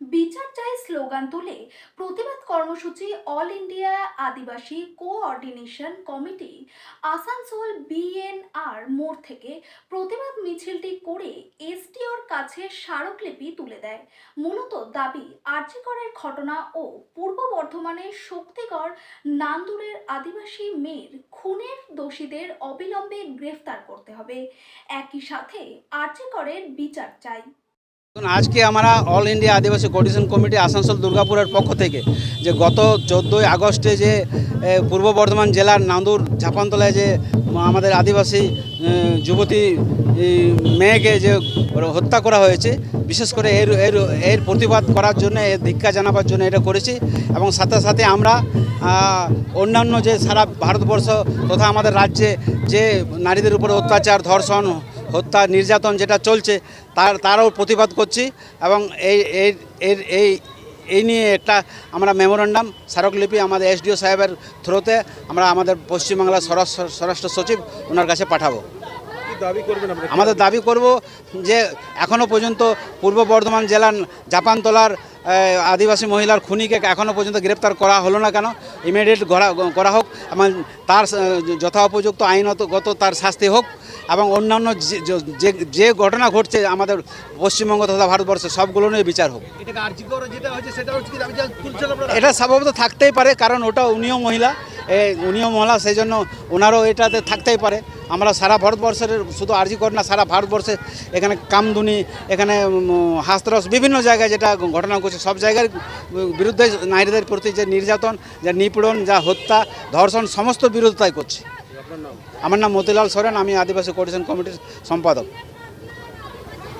বিচার চাই স্লোগান তুলে প্রতিবাদ কর্মসূচি all India Adivasi coordination committee Asansol BNR মোড় থেকে প্রতিবাদ মিছিলটি করে এসটিওর কাছে স্মারকলিপি তুলে দেয়। মূলত দাবি, আর্যিকরের ঘটনা ও পূর্ব বর্ধমানের শক্তিগড় নান্দুরের আদিবাসী মেয়ের খুনের দোষীদের অবিলম্বে গ্রেফতার করতে হবে। একই সাথে আর্যিকরের বিচার চাই। আজকে আমরা all India Adivasi coordination committee Asansol দুর্গাপুরের পক্ষ থেকে যে গত চোদ্দোই আগস্টে যে পূর্ব বর্ধমান জেলার নান্দুর ঝাপানতলায় যে আমাদের আদিবাসী যুবতী মেয়েকে যে হত্যা করা হয়েছে, বিশেষ করে এর এর এর প্রতিবাদ করার জন্য, এর ধিক্ষা জানাবার জন্য এটা করেছি এবং সাথে সাথে আমরা অন্যান্য যে সারা ভারতবর্ষ তথা আমাদের রাজ্যে যে নারীদের উপরে অত্যাচার, ধর্ষণ হত্যা নির্যাতন যেটা চলছে তার তারও প্রতিবাদ করছি এবং এই এই এর এই এই নিয়ে একটা আমরা মেমোরেন্ডাম স্মারকলিপি আমাদের এসডিও সাহেবের থ্রুতে আমরা আমাদের পশ্চিমবাংলার স্বরাষ্ট্র সচিব ওনার কাছে পাঠাবো। দাবি করবেন আমাদের দাবি করব যে এখনও পর্যন্ত পূর্ব বর্ধমান জেলার জাপানতলার আদিবাসী মহিলার খুনিকে এখনও পর্যন্ত গ্রেপ্তার করা হলো না কেন? ইমিডিয়েট করা হোক এবং তার আহ, যথোপযুক্ত আইনগত তার শাস্তি হোক। এবং অন্যান্য যে- যে যে ঘটনা ঘটছে আমাদের পশ্চিমবঙ্গ তথা ভারতবর্ষে সবগুলো নিয়ে বিচার হোক। এটা স্বাভাবিক থাকতেই পারে কারণ ওটা উনিও মহিলা। এ, উনিও মহিলা সেই জন্য ওনারও এটাতে থাকতেই পারে। আমরা সারা ভারতবর্ষের শুধু আর্জি করি না সারা ভারতবর্ষে এখানে কামদুনি এখানে হাস্তরস বিভিন্ন জায়গায় যেটা ঘটনা ঘটছে সব জায়গার বিরুদ্ধে নারীদের প্রতি যে নির্যাতন যা নিপীড়ন যা হত্যা ধর্ষণ সমস্ত বিরোধিতাই করছে। আমার নাম মতিলাল সোরেন আমি আদিবাসী কোঅর্ডিনেশন কমিটির সম্পাদক